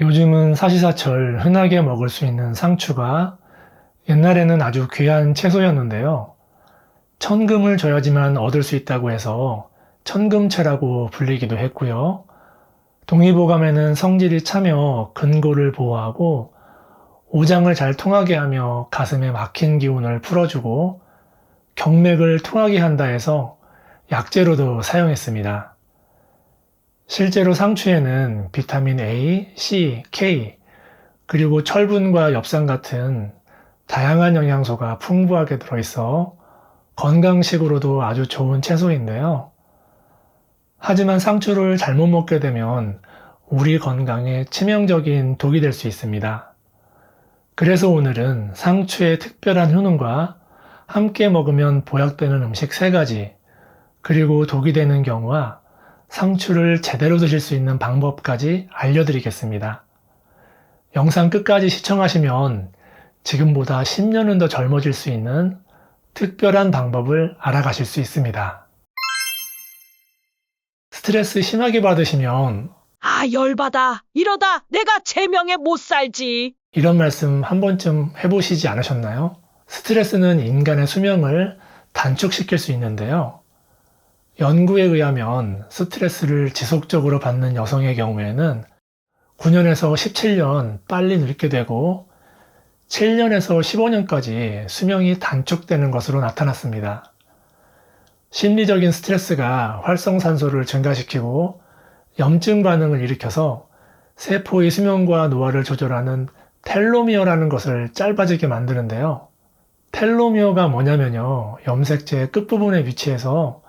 요즘은 사시사철 흔하게 먹을 수 있는 상추가 옛날에는 아주 귀한 채소였는데요. 천금을 줘야지만 얻을 수 있다고 해서 천금채라고 불리기도 했고요. 동의보감에는 성질이 차며 근골을 보호하고 오장을 잘 통하게 하며 가슴에 막힌 기운을 풀어주고 경맥을 통하게 한다 해서 약재로도 사용했습니다. 실제로 상추에는 비타민 A, C, K, 그리고 철분과 엽산 같은 다양한 영양소가 풍부하게 들어있어 건강식으로도 아주 좋은 채소인데요. 하지만 상추를 잘못 먹게 되면 우리 건강에 치명적인 독이 될 수 있습니다. 그래서 오늘은 상추의 특별한 효능과 함께 먹으면 보약되는 음식 3가지, 그리고 독이 되는 경우와 상추를 제대로 드실 수 있는 방법까지 알려드리겠습니다. 영상 끝까지 시청하시면 지금보다 10년은 더 젊어질 수 있는 특별한 방법을 알아가실 수 있습니다. 스트레스 심하게 받으시면 아, 열받아. 이러다 내가 제명에 못 살지. 이런 말씀 한 번쯤 해보시지 않으셨나요? 스트레스는 인간의 수명을 단축시킬 수 있는데요. 연구에 의하면 스트레스를 지속적으로 받는 여성의 경우에는 9년에서 17년 빨리 늙게 되고 7년에서 15년까지 수명이 단축되는 것으로 나타났습니다. 심리적인 스트레스가 활성산소를 증가시키고 염증 반응을 일으켜서 세포의 수명과 노화를 조절하는 텔로미어라는 것을 짧아지게 만드는데요. 텔로미어가 뭐냐면요. 염색체의 끝부분에 위치해서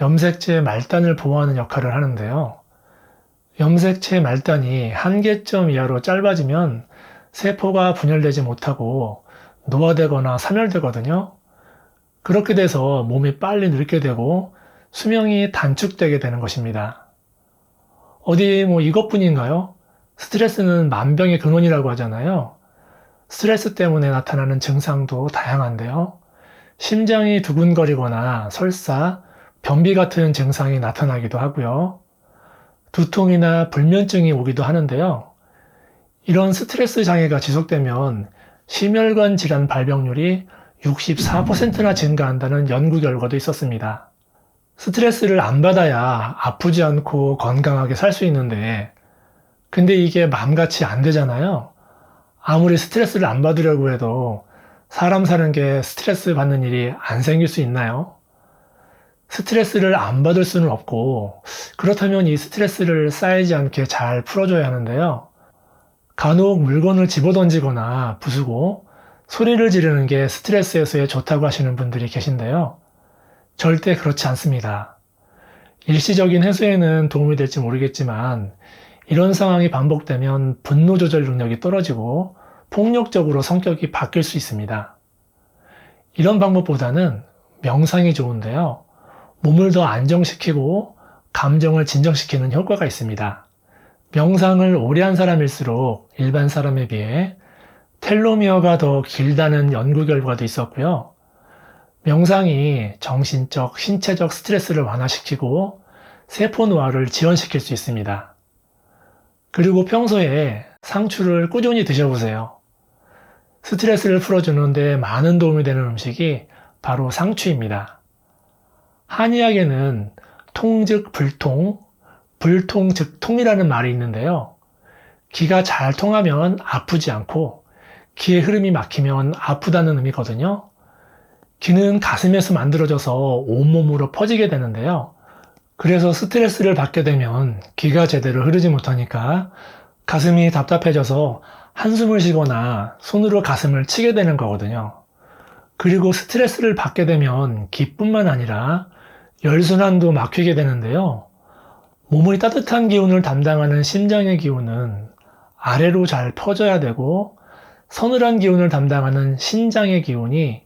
염색체 말단을 보호하는 역할을 하는데요. 염색체 말단이 한계점 이하로 짧아지면 세포가 분열되지 못하고 노화되거나 사멸되거든요. 그렇게 돼서 몸이 빨리 늙게 되고 수명이 단축되게 되는 것입니다. 어디 뭐 이것뿐인가요? 스트레스는 만병의 근원이라고 하잖아요. 스트레스 때문에 나타나는 증상도 다양한데요. 심장이 두근거리거나 설사, 변비 같은 증상이 나타나기도 하고요. 두통이나 불면증이 오기도 하는데요. 이런 스트레스 장애가 지속되면 심혈관 질환 발병률이 64%나 증가한다는 연구 결과도 있었습니다. 스트레스를 안 받아야 아프지 않고 건강하게 살 수 있는데, 근데 이게 마음같이 안 되잖아요. 아무리 스트레스를 안 받으려고 해도 사람 사는 게 스트레스 받는 일이 안 생길 수 있나요? 스트레스를 안 받을 수는 없고, 그렇다면 이 스트레스를 쌓이지 않게 잘 풀어줘야 하는데요. 간혹 물건을 집어던지거나 부수고 소리를 지르는 게 스트레스 해소에 좋다고 하시는 분들이 계신데요. 절대 그렇지 않습니다. 일시적인 해소에는 도움이 될지 모르겠지만 이런 상황이 반복되면 분노 조절 능력이 떨어지고 폭력적으로 성격이 바뀔 수 있습니다. 이런 방법보다는 명상이 좋은데요. 몸을 더 안정시키고 감정을 진정시키는 효과가 있습니다. 명상을 오래 한 사람일수록 일반 사람에 비해 텔로미어가 더 길다는 연구 결과도 있었고요. 명상이 정신적, 신체적 스트레스를 완화시키고 세포 노화를 지연시킬 수 있습니다. 그리고 평소에 상추를 꾸준히 드셔보세요. 스트레스를 풀어주는데 많은 도움이 되는 음식이 바로 상추입니다. 한의학에는 통즉 불통, 불통 즉 통이라는 말이 있는데요. 기가 잘 통하면 아프지 않고 기의 흐름이 막히면 아프다는 의미거든요. 기는 가슴에서 만들어져서 온몸으로 퍼지게 되는데요. 그래서 스트레스를 받게 되면 기가 제대로 흐르지 못하니까 가슴이 답답해져서 한숨을 쉬거나 손으로 가슴을 치게 되는 거거든요. 그리고 스트레스를 받게 되면 기뿐만 아니라 열순환도 막히게 되는데요. 몸의 따뜻한 기운을 담당하는 심장의 기운은 아래로 잘 퍼져야 되고 서늘한 기운을 담당하는 신장의 기운이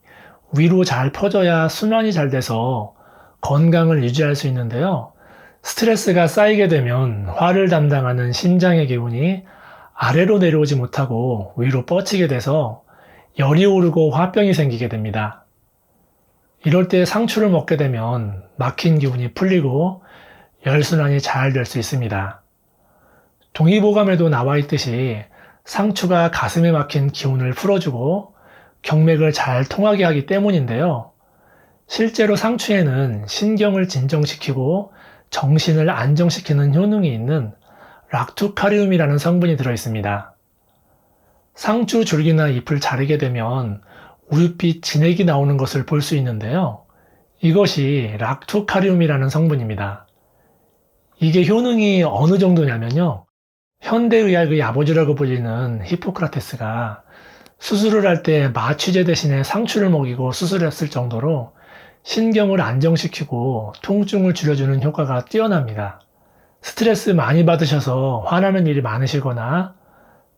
위로 잘 퍼져야 순환이 잘 돼서 건강을 유지할 수 있는데요. 스트레스가 쌓이게 되면 화를 담당하는 심장의 기운이 아래로 내려오지 못하고 위로 뻗치게 돼서 열이 오르고 화병이 생기게 됩니다. 이럴 때 상추를 먹게 되면 막힌 기운이 풀리고 혈순환이 잘 될 수 있습니다. 동의보감에도 나와 있듯이 상추가 가슴에 막힌 기운을 풀어주고 경맥을 잘 통하게 하기 때문인데요. 실제로 상추에는 신경을 진정시키고 정신을 안정시키는 효능이 있는 락투카리움이라는 성분이 들어 있습니다. 상추 줄기나 잎을 자르게 되면 우윳빛 진액이 나오는 것을 볼 수 있는데요. 이것이 락투카리움이라는 성분입니다. 이게 효능이 어느 정도냐면요. 현대의학의 아버지라고 불리는 히포크라테스가 수술을 할 때 마취제 대신에 상추를 먹이고 수술했을 정도로 신경을 안정시키고 통증을 줄여주는 효과가 뛰어납니다. 스트레스 많이 받으셔서 화나는 일이 많으시거나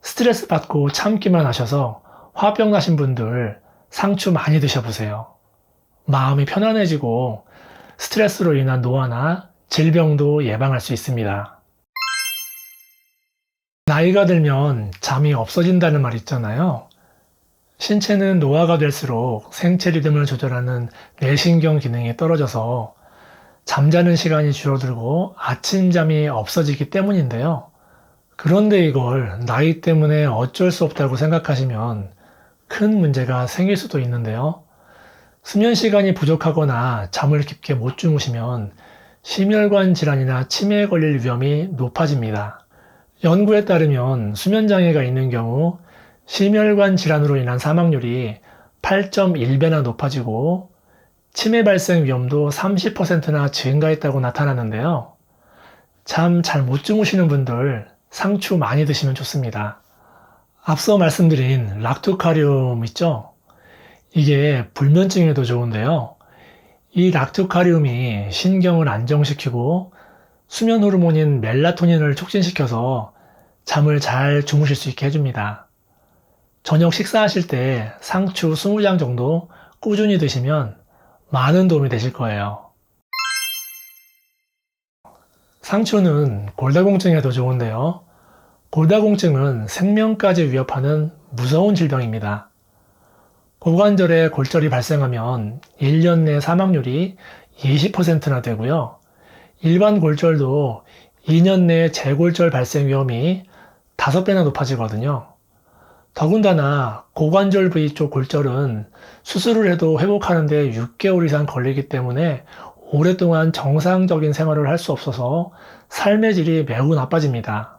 스트레스 받고 참기만 하셔서 화병 나신 분들 상추 많이 드셔보세요. 마음이 편안해지고 스트레스로 인한 노화나 질병도 예방할 수 있습니다. 나이가 들면 잠이 없어진다는 말 있잖아요. 신체는 노화가 될수록 생체 리듬을 조절하는 뇌신경 기능이 떨어져서 잠자는 시간이 줄어들고 아침잠이 없어지기 때문인데요. 그런데 이걸 나이 때문에 어쩔 수 없다고 생각하시면 큰 문제가 생길 수도 있는데요. 수면 시간이 부족하거나 잠을 깊게 못 주무시면 심혈관 질환이나 치매에 걸릴 위험이 높아집니다. 연구에 따르면 수면 장애가 있는 경우 심혈관 질환으로 인한 사망률이 8.1배나 높아지고 치매 발생 위험도 30%나 증가했다고 나타나는데요. 잠 잘 못 주무시는 분들 상추 많이 드시면 좋습니다. 앞서 말씀드린 락토카리움 있죠? 이게 불면증에도 좋은데요. 이 락토카리움이 신경을 안정시키고 수면 호르몬인 멜라토닌을 촉진시켜서 잠을 잘 주무실 수 있게 해줍니다. 저녁 식사하실 때 상추 20장 정도 꾸준히 드시면 많은 도움이 되실 거예요. 상추는 골다공증에도 좋은데요. 골다공증은 생명까지 위협하는 무서운 질병입니다. 고관절에 골절이 발생하면 1년 내 사망률이 20%나 되고요. 일반 골절도 2년 내에 재골절 발생 위험이 5배나 높아지거든요. 더군다나 고관절 부위 쪽 골절은 수술을 해도 회복하는데 6개월 이상 걸리기 때문에 오랫동안 정상적인 생활을 할 수 없어서 삶의 질이 매우 나빠집니다.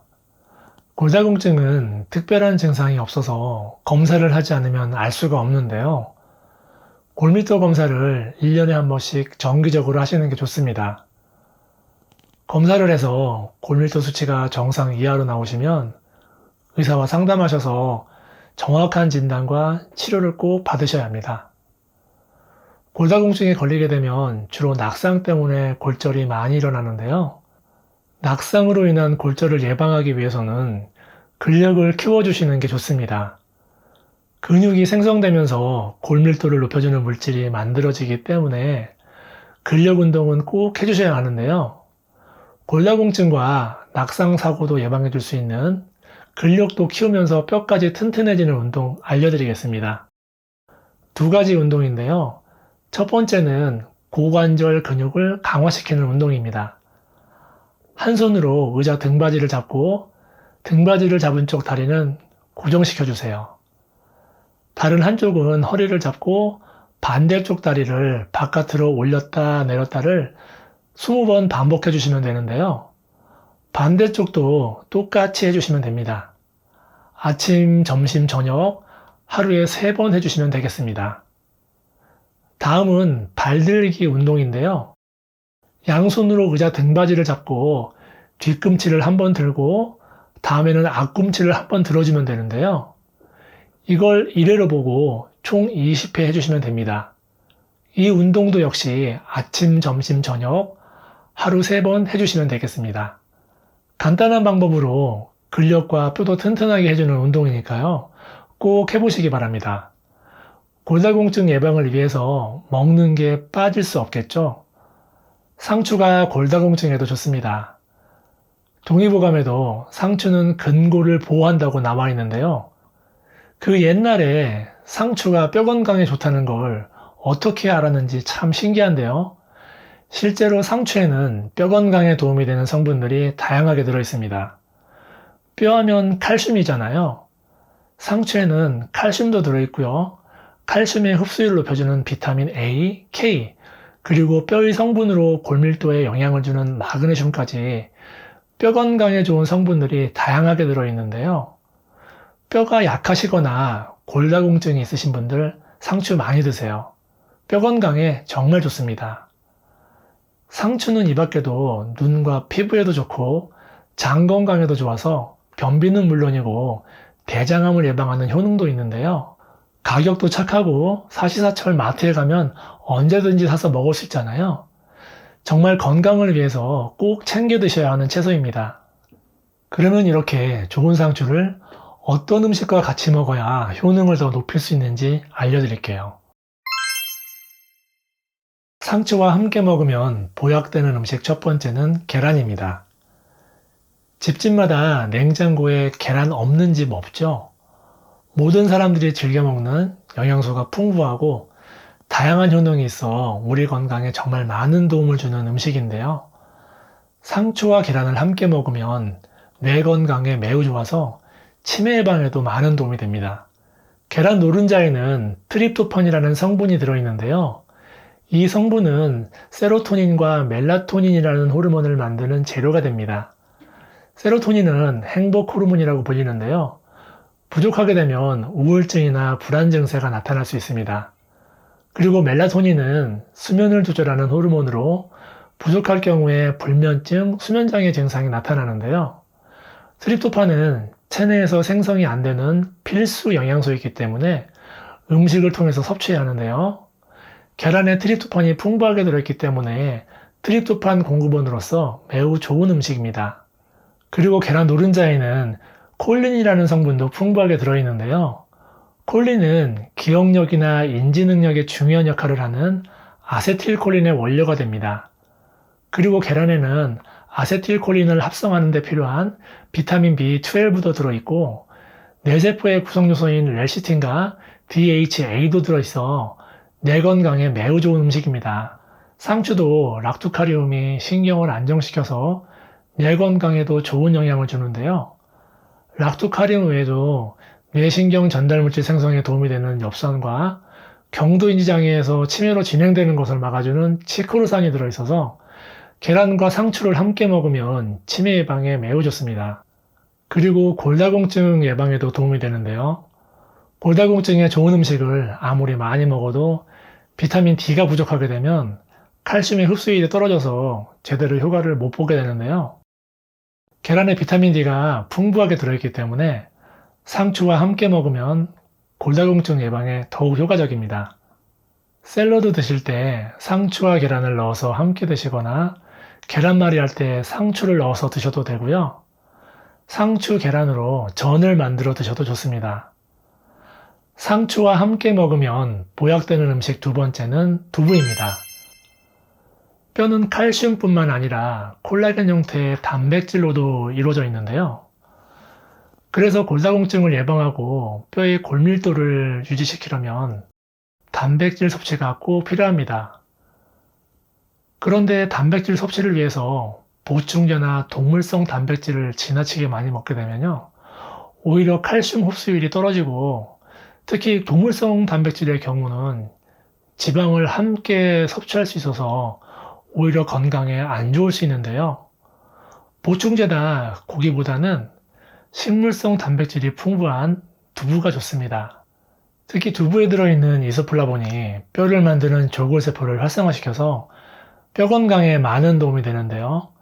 골다공증은 특별한 증상이 없어서 검사를 하지 않으면 알 수가 없는데요. 골밀도 검사를 1년에 한 번씩 정기적으로 하시는 게 좋습니다. 검사를 해서 골밀도 수치가 정상 이하로 나오시면 의사와 상담하셔서 정확한 진단과 치료를 꼭 받으셔야 합니다. 골다공증에 걸리게 되면 주로 낙상 때문에 골절이 많이 일어나는데요. 낙상으로 인한 골절을 예방하기 위해서는 근력을 키워주시는 게 좋습니다. 근육이 생성되면서 골밀도를 높여주는 물질이 만들어지기 때문에 근력 운동은 꼭 해주셔야 하는데요. 골다공증과 낙상 사고도 예방해 줄 수 있는 근력도 키우면서 뼈까지 튼튼해지는 운동 알려드리겠습니다. 두 가지 운동인데요. 첫 번째는 고관절 근육을 강화시키는 운동입니다. 한 손으로 의자 등받이를 잡고 등받이를 잡은 쪽 다리는 고정시켜 주세요. 다른 한쪽은 허리를 잡고 반대쪽 다리를 바깥으로 올렸다 내렸다를 20번 반복해 주시면 되는데요. 반대쪽도 똑같이 해주시면 됩니다. 아침, 점심, 저녁 하루에 3번 해주시면 되겠습니다. 다음은 발들기 운동인데요. 양손으로 의자 등받이를 잡고 뒤꿈치를 한번 들고 다음에는 앞꿈치를 한번 들어주면 되는데요. 이걸 1회로 보고 총 20회 해주시면 됩니다. 이 운동도 역시 아침, 점심, 저녁 하루 3번 해주시면 되겠습니다. 간단한 방법으로 근력과 뼈도 튼튼하게 해주는 운동이니까요. 꼭 해보시기 바랍니다. 골다공증 예방을 위해서 먹는 게 빠질 수 없겠죠? 상추가 골다공증에도 좋습니다. 동의보감에도 상추는 근골을 보호한다고 나와 있는데요. 그 옛날에 상추가 뼈 건강에 좋다는 걸 어떻게 알았는지 참 신기한데요. 실제로 상추에는 뼈 건강에 도움이 되는 성분들이 다양하게 들어 있습니다. 뼈하면 칼슘이잖아요. 상추에는 칼슘도 들어 있고요. 칼슘의 흡수율을 높여주는 비타민 A, K, 그리고 뼈의 성분으로 골밀도에 영향을 주는 마그네슘까지 뼈 건강에 좋은 성분들이 다양하게 들어있는데요. 뼈가 약하시거나 골다공증이 있으신 분들 상추 많이 드세요. 뼈 건강에 정말 좋습니다. 상추는 이 밖에도 눈과 피부에도 좋고 장 건강에도 좋아서 변비는 물론이고 대장암을 예방하는 효능도 있는데요. 가격도 착하고 사시사철 마트에 가면 언제든지 사서 먹을 수 있잖아요. 정말 건강을 위해서 꼭 챙겨 드셔야 하는 채소입니다. 그러면 이렇게 좋은 상추를 어떤 음식과 같이 먹어야 효능을 더 높일 수 있는지 알려드릴게요. 상추와 함께 먹으면 보약되는 음식 첫 번째는 계란입니다. 집집마다 냉장고에 계란 없는 집 없죠? 모든 사람들이 즐겨 먹는 영양소가 풍부하고 다양한 효능이 있어 우리 건강에 정말 많은 도움을 주는 음식인데요. 상추와 계란을 함께 먹으면 뇌 건강에 매우 좋아서 치매 예방에도 많은 도움이 됩니다. 계란 노른자에는 트립토판이라는 성분이 들어있는데요. 이 성분은 세로토닌과 멜라토닌이라는 호르몬을 만드는 재료가 됩니다. 세로토닌은 행복 호르몬이라고 불리는데요. 부족하게 되면 우울증이나 불안 증세가 나타날 수 있습니다. 그리고 멜라토닌은 수면을 조절하는 호르몬으로 부족할 경우에 불면증, 수면장애 증상이 나타나는데요. 트립토판은 체내에서 생성이 안 되는 필수 영양소이기 때문에 음식을 통해서 섭취해야 하는데요. 계란에 트립토판이 풍부하게 들어있기 때문에 트립토판 공급원으로서 매우 좋은 음식입니다. 그리고 계란 노른자에는 콜린이라는 성분도 풍부하게 들어있는데요. 콜린은 기억력이나 인지 능력에 중요한 역할을 하는 아세틸콜린의 원료가 됩니다. 그리고 계란에는 아세틸콜린을 합성하는 데 필요한 비타민 B12도 들어있고 뇌세포의 구성요소인 레시틴과 DHA도 들어있어 뇌 건강에 매우 좋은 음식입니다. 상추도 락토카리움이 신경을 안정시켜서 뇌 건강에도 좋은 영향을 주는데요. 락토카리움 외에도 뇌신경 전달물질 생성에 도움이 되는 엽산과 경도인지 장애에서 치매로 진행되는 것을 막아주는 치크로산이 들어있어서 계란과 상추를 함께 먹으면 치매 예방에 매우 좋습니다. 그리고 골다공증 예방에도 도움이 되는데요. 골다공증에 좋은 음식을 아무리 많이 먹어도 비타민 D가 부족하게 되면 칼슘의 흡수율이 떨어져서 제대로 효과를 못 보게 되는데요. 계란에 비타민 D가 풍부하게 들어있기 때문에 상추와 함께 먹으면 골다공증 예방에 더욱 효과적입니다. 샐러드 드실 때 상추와 계란을 넣어서 함께 드시거나 계란말이 할 때 상추를 넣어서 드셔도 되고요. 상추 계란으로 전을 만들어 드셔도 좋습니다. 상추와 함께 먹으면 보약되는 음식 두 번째는 두부입니다. 뼈는 칼슘뿐만 아니라 콜라겐 형태의 단백질로도 이루어져 있는데요. 그래서 골다공증을 예방하고 뼈의 골밀도를 유지시키려면 단백질 섭취가 꼭 필요합니다. 그런데 단백질 섭취를 위해서 보충제나 동물성 단백질을 지나치게 많이 먹게 되면요. 오히려 칼슘 흡수율이 떨어지고 특히 동물성 단백질의 경우는 지방을 함께 섭취할 수 있어서 오히려 건강에 안 좋을 수 있는데요. 보충제나 고기보다는 식물성 단백질이 풍부한 두부가 좋습니다. 특히 두부에 들어있는 이소플라본이 뼈를 만드는 조골세포를 활성화시켜서 뼈 건강에 많은 도움이 되는데요.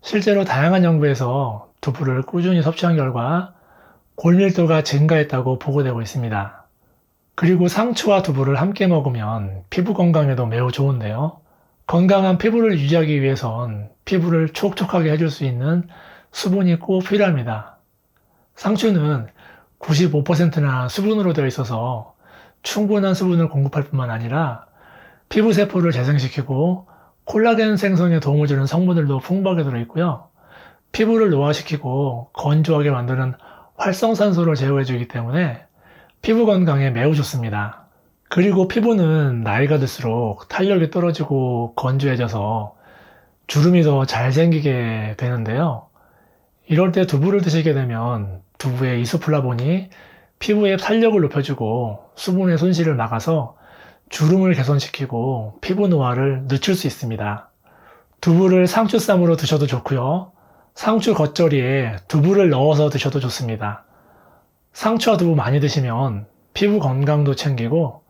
실제로 다양한 연구에서 두부를 꾸준히 섭취한 결과 골밀도가 증가했다고 보고되고 있습니다. 그리고 상추와 두부를 함께 먹으면 피부 건강에도 매우 좋은데요. 건강한 피부를 유지하기 위해선 피부를 촉촉하게 해줄 수 있는 수분이 꼭 필요합니다. 상추는 95%나 수분으로 되어 있어서 충분한 수분을 공급할 뿐만 아니라 피부 세포를 재생시키고 콜라겐 생성에 도움을 주는 성분들도 풍부하게 들어있고요. 피부를 노화시키고 건조하게 만드는 활성산소를 제어해주기 때문에 피부 건강에 매우 좋습니다. 그리고 피부는 나이가 들수록 탄력이 떨어지고 건조해져서 주름이 더 잘 생기게 되는데요. 이럴 때 두부를 드시게 되면 두부의 이소플라본이 피부의 탄력을 높여주고 수분의 손실을 막아서 주름을 개선시키고 피부 노화를 늦출 수 있습니다. 두부를 상추쌈으로 드셔도 좋고요. 상추 겉절이에 두부를 넣어서 드셔도 좋습니다. 상추와 두부 많이 드시면 피부 건강도 챙기고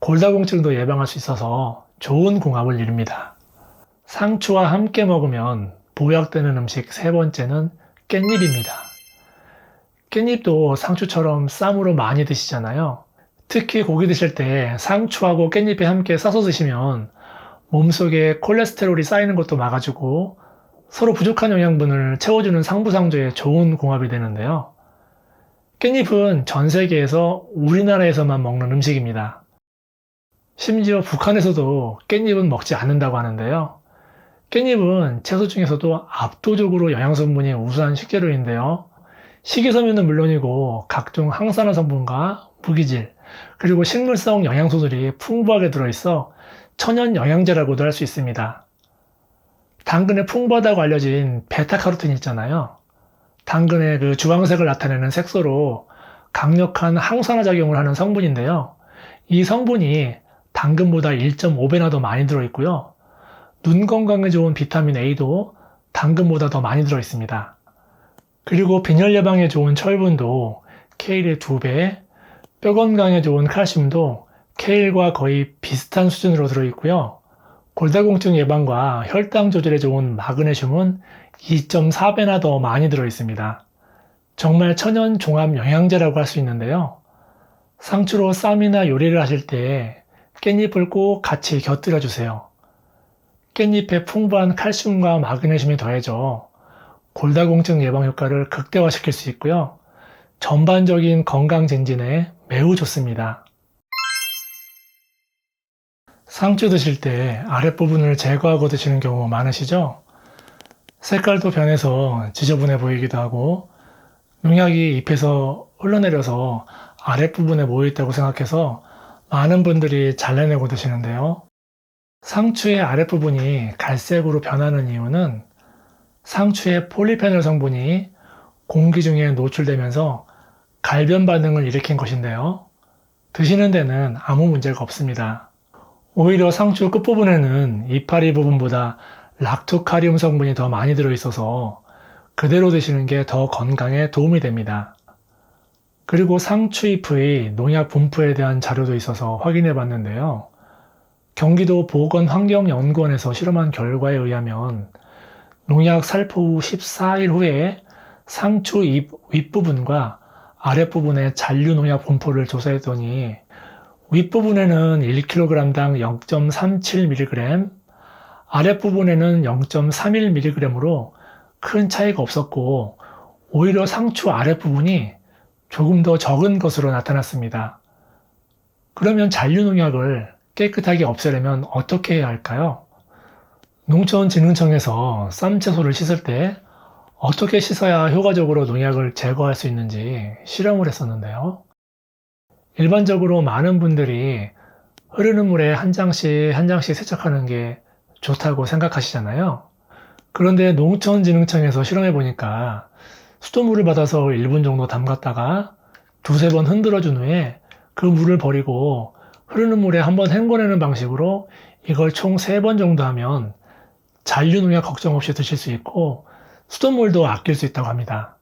골다공증도 예방할 수 있어서 좋은 궁합을 이룹니다. 상추와 함께 먹으면 보약되는 음식 세 번째는 깻잎입니다. 깻잎도 상추처럼 쌈으로 많이 드시잖아요. 특히 고기 드실 때 상추하고 깻잎에 함께 싸서 드시면 몸속에 콜레스테롤이 쌓이는 것도 막아주고 서로 부족한 영양분을 채워주는 상부상조의 좋은 궁합이 되는데요. 깻잎은 전 세계에서 우리나라에서만 먹는 음식입니다. 심지어 북한에서도 깻잎은 먹지 않는다고 하는데요. 깻잎은 채소 중에서도 압도적으로 영양 성분이 우수한 식재료인데요. 식이섬유는 물론이고 각종 항산화 성분과 무기질, 그리고 식물성 영양소들이 풍부하게 들어있어 천연 영양제라고도 할 수 있습니다. 당근에 풍부하다고 알려진 베타카로틴 있잖아요. 당근의 그 주황색을 나타내는 색소로 강력한 항산화 작용을 하는 성분인데요. 이 성분이 당근보다 1.5배나 더 많이 들어있고요. 눈 건강에 좋은 비타민 A도 당근보다 더 많이 들어있습니다. 그리고 빈혈 예방에 좋은 철분도 케일의 2배, 뼈 건강에 좋은 칼슘도 케일과 거의 비슷한 수준으로 들어있고요. 골다공증 예방과 혈당 조절에 좋은 마그네슘은 2.4배나 더 많이 들어있습니다. 정말 천연 종합 영양제라고 할 수 있는데요. 상추로 쌈이나 요리를 하실 때 깻잎을 꼭 같이 곁들여 주세요. 깻잎에 풍부한 칼슘과 마그네슘이 더해져 골다공증 예방 효과를 극대화시킬 수 있고요. 전반적인 건강 증진에 매우 좋습니다. 상추 드실 때 아랫부분을 제거하고 드시는 경우 많으시죠? 색깔도 변해서 지저분해 보이기도 하고 농약이 잎에서 흘러내려서 아랫부분에 모여있다고 생각해서 많은 분들이 잘라내고 드시는데요. 상추의 아랫부분이 갈색으로 변하는 이유는 상추의 폴리페놀 성분이 공기 중에 노출되면서 갈변 반응을 일으킨 것인데요. 드시는 데는 아무 문제가 없습니다. 오히려 상추 끝부분에는 이파리 부분보다 락토카리움 성분이 더 많이 들어있어서 그대로 드시는 게 더 건강에 도움이 됩니다. 그리고 상추 잎의 농약 분포에 대한 자료도 있어서 확인해 봤는데요. 경기도 보건환경연구원에서 실험한 결과에 의하면 농약 살포 후 14일 후에 상추 잎 윗부분과 아랫부분의 잔류 농약 분포를 조사했더니 윗부분에는 1kg당 0.37mg, 아랫부분에는 0.31mg으로 큰 차이가 없었고 오히려 상추 아랫부분이 조금 더 적은 것으로 나타났습니다. 그러면 잔류 농약을 깨끗하게 없애려면 어떻게 해야 할까요? 농촌진흥청에서 쌈 채소를 씻을 때 어떻게 씻어야 효과적으로 농약을 제거할 수 있는지 실험을 했었는데요. 일반적으로 많은 분들이 흐르는 물에 한 장씩 한 장씩 세척하는 게 좋다고 생각하시잖아요. 그런데 농촌진흥청에서 실험해 보니까 수돗물을 받아서 1분 정도 담갔다가 두세 번 흔들어 준 후에 그 물을 버리고 흐르는 물에 한번 헹궈내는 방식으로 이걸 총 3번 정도 하면 잔류 농약 걱정 없이 드실 수 있고 수돗물도 아낄 수 있다고 합니다.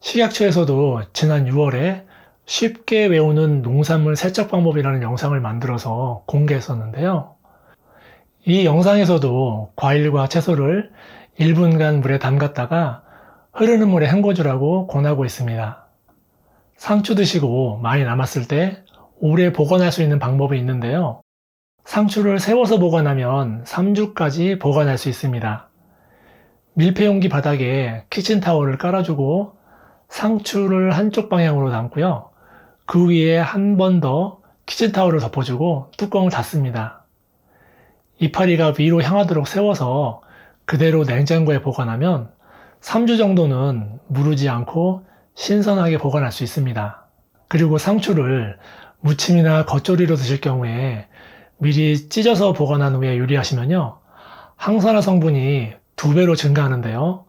식약처에서도 지난 6월에 쉽게 외우는 농산물 세척 방법이라는 영상을 만들어서 공개했었는데요. 이 영상에서도 과일과 채소를 1분간 물에 담갔다가 흐르는 물에 헹궈주라고 권하고 있습니다. 상추 드시고 많이 남았을 때 오래 보관할 수 있는 방법이 있는데요. 상추를 세워서 보관하면 3주까지 보관할 수 있습니다. 밀폐용기 바닥에 키친타월을 깔아주고 상추를 한쪽 방향으로 담고요. 그 위에 한 번 더 키친타월을 덮어주고 뚜껑을 닫습니다. 이파리가 위로 향하도록 세워서 그대로 냉장고에 보관하면 3주 정도는 무르지 않고 신선하게 보관할 수 있습니다. 그리고 상추를 무침이나 겉절이로 드실 경우에 미리 찢어서 보관한 후에 요리하시면요. 항산화 성분이 두 배로 증가하는데요.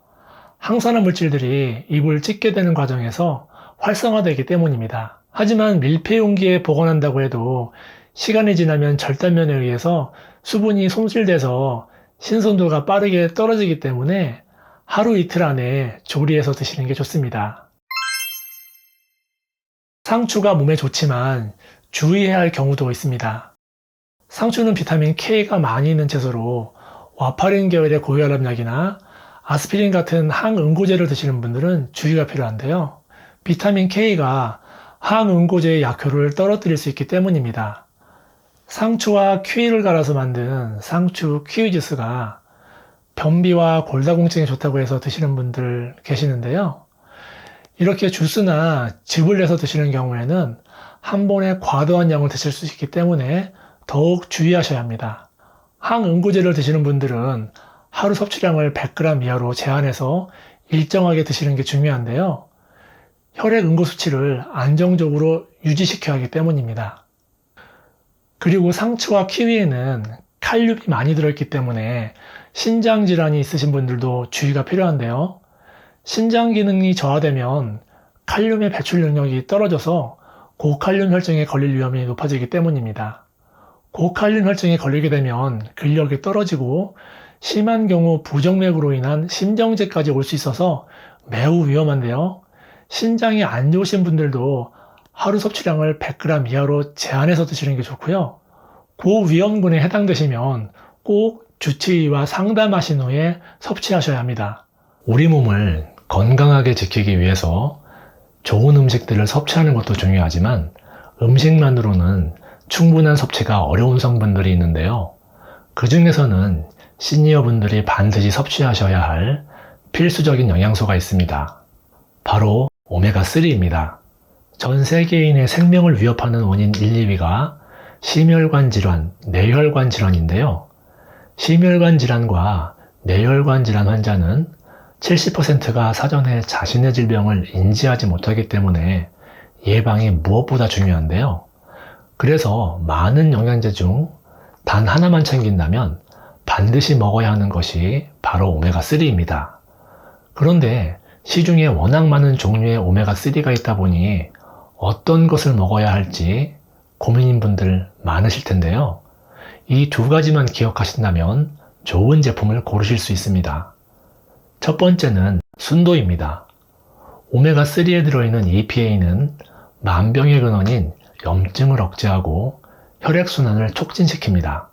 항산화 물질들이 입을 찢게 되는 과정에서 활성화되기 때문입니다. 하지만 밀폐 용기에 보관한다고 해도 시간이 지나면 절단면에 의해서 수분이 손실돼서 신선도가 빠르게 떨어지기 때문에 하루 이틀 안에 조리해서 드시는 게 좋습니다. 상추가 몸에 좋지만 주의해야 할 경우도 있습니다. 상추는 비타민 K가 많이 있는 채소로 와파린 계열의 고혈압약이나 아스피린 같은 항응고제를 드시는 분들은 주의가 필요한데요. 비타민 K가 항응고제의 약효를 떨어뜨릴 수 있기 때문입니다. 상추와 키위를 갈아서 만든 상추 키위 주스가 변비와 골다공증에 좋다고 해서 드시는 분들 계시는데요. 이렇게 주스나 즙을 내서 드시는 경우에는 한 번에 과도한 양을 드실 수 있기 때문에 더욱 주의하셔야 합니다. 항응고제를 드시는 분들은 하루 섭취량을 100g 이하로 제한해서 일정하게 드시는 게 중요한데요. 혈액 응고 수치를 안정적으로 유지시켜야 하기 때문입니다. 그리고 상추와 키위에는 칼륨이 많이 들어있기 때문에 신장 질환이 있으신 분들도 주의가 필요한데요. 신장 기능이 저하되면 칼륨의 배출 능력이 떨어져서 고칼륨 혈증에 걸릴 위험이 높아지기 때문입니다. 고칼륨 혈증에 걸리게 되면 근력이 떨어지고 심한 경우 부정맥으로 인한 심정제까지 올 수 있어서 매우 위험한데요. 신장이 안 좋으신 분들도 하루 섭취량을 100g 이하로 제한해서 드시는 게 좋고요. 고위험군에 해당되시면 꼭 주치의와 상담하신 후에 섭취하셔야 합니다. 우리 몸을 건강하게 지키기 위해서 좋은 음식들을 섭취하는 것도 중요하지만 음식만으로는 충분한 섭취가 어려운 성분들이 있는데요. 그 중에서는 시니어 분들이 반드시 섭취하셔야 할 필수적인 영양소가 있습니다. 바로 오메가3입니다. 전 세계인의 생명을 위협하는 원인 1, 2위가 심혈관 질환, 뇌혈관 질환인데요. 심혈관 질환과 뇌혈관 질환 환자는 70%가 사전에 자신의 질병을 인지하지 못하기 때문에 예방이 무엇보다 중요한데요. 그래서 많은 영양제 중 단 하나만 챙긴다면 반드시 먹어야 하는 것이 바로 오메가3입니다. 그런데 시중에 워낙 많은 종류의 오메가3가 있다 보니 어떤 것을 먹어야 할지 고민인 분들 많으실 텐데요. 이 두 가지만 기억하신다면 좋은 제품을 고르실 수 있습니다. 첫 번째는 순도입니다. 오메가3에 들어있는 EPA는 만병의 근원인 염증을 억제하고 혈액순환을 촉진시킵니다.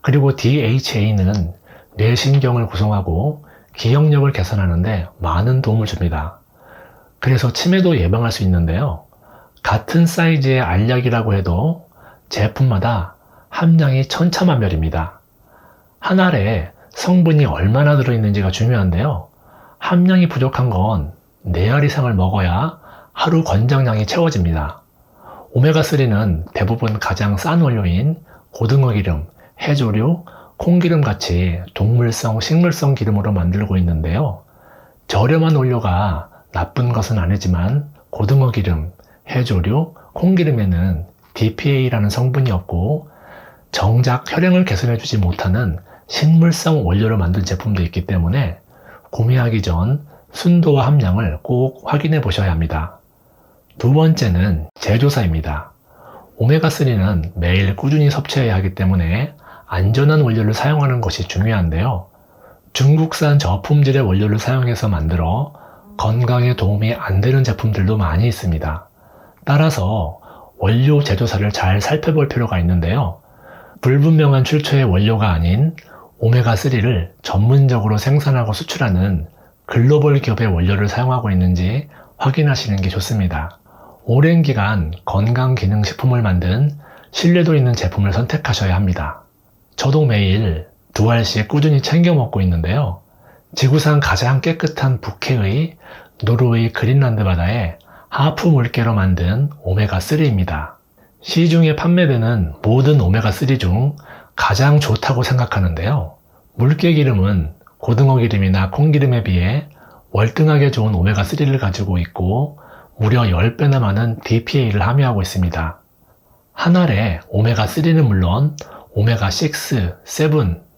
그리고 DHA는 뇌신경을 구성하고 기억력을 개선하는데 많은 도움을 줍니다. 그래서 치매도 예방할 수 있는데요. 같은 사이즈의 알약이라고 해도 제품마다 함량이 천차만별입니다. 한 알에 성분이 얼마나 들어있는지가 중요한데요. 함량이 부족한 건 4알 이상을 먹어야 하루 권장량이 채워집니다. 오메가3는 대부분 가장 싼 원료인 고등어 기름, 해조류, 콩기름 같이 동물성, 식물성 기름으로 만들고 있는데요. 저렴한 원료가 나쁜 것은 아니지만 고등어 기름, 해조류, 콩기름에는 DPA라는 성분이 없고 정작 혈행을 개선해주지 못하는 식물성 원료를 만든 제품도 있기 때문에 구매하기 전 순도와 함량을 꼭 확인해 보셔야 합니다. 두 번째는 제조사입니다. 오메가3는 매일 꾸준히 섭취해야 하기 때문에 안전한 원료를 사용하는 것이 중요한데요. 중국산 저품질의 원료를 사용해서 만들어 건강에 도움이 안 되는 제품들도 많이 있습니다. 따라서 원료 제조사를 잘 살펴볼 필요가 있는데요. 불분명한 출처의 원료가 아닌 오메가3를 전문적으로 생산하고 수출하는 글로벌 기업의 원료를 사용하고 있는지 확인하시는 게 좋습니다. 오랜 기간 건강기능식품을 만든 신뢰도 있는 제품을 선택하셔야 합니다. 저도 매일 두 알씩 꾸준히 챙겨 먹고 있는데요. 지구상 가장 깨끗한 북해의 노르웨이 그린란드 바다에 하프 물개로 만든 오메가3입니다. 시중에 판매되는 모든 오메가3 중 가장 좋다고 생각하는데요. 물개 기름은 고등어 기름이나 콩기름에 비해 월등하게 좋은 오메가3를 가지고 있고 무려 10배나 많은 DPA를 함유하고 있습니다. 한 알에 오메가3는 물론 오메가6, 7,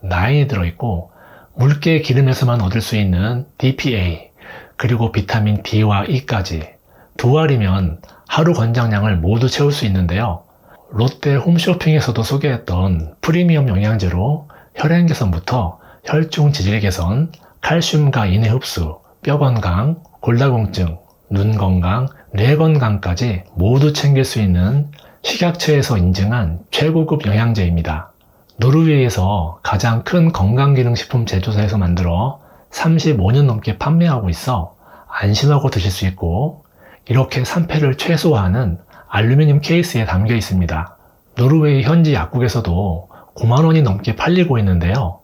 9이 들어있고 물개 기름에서만 얻을 수 있는 DPA, 그리고 비타민 D와 E까지 두 알이면 하루 권장량을 모두 채울 수 있는데요. 롯데 홈쇼핑에서도 소개했던 프리미엄 영양제로 혈행 개선부터 혈중 지질 개선, 칼슘과 인해 흡수, 뼈 건강, 골다공증, 눈 건강, 뇌 건강까지 모두 챙길 수 있는 식약처에서 인증한 최고급 영양제입니다. 노르웨이에서 가장 큰 건강기능식품 제조사에서 만들어 35년 넘게 판매하고 있어 안심하고 드실 수 있고 이렇게 산패를 최소화하는 알루미늄 케이스에 담겨 있습니다. 노르웨이 현지 약국에서도 9만 원이 넘게 팔리고 있는데요.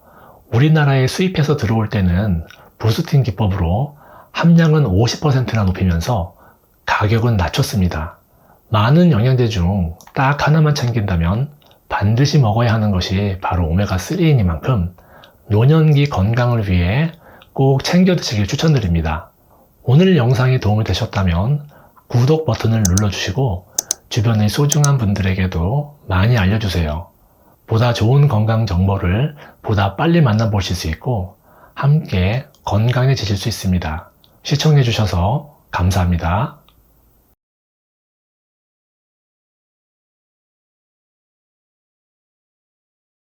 우리나라에 수입해서 들어올 때는 부스팅 기법으로 함량은 50%나 높이면서 가격은 낮췄습니다. 많은 영양제 중 딱 하나만 챙긴다면 반드시 먹어야 하는 것이 바로 오메가3이니만큼 노년기 건강을 위해 꼭 챙겨 드시길 추천드립니다. 오늘 영상이 도움이 되셨다면 구독 버튼을 눌러주시고 주변의 소중한 분들에게도 많이 알려주세요. 보다 좋은 건강 정보를 보다 빨리 만나보실 수 있고 함께 건강해지실 수 있습니다. 시청해주셔서 감사합니다.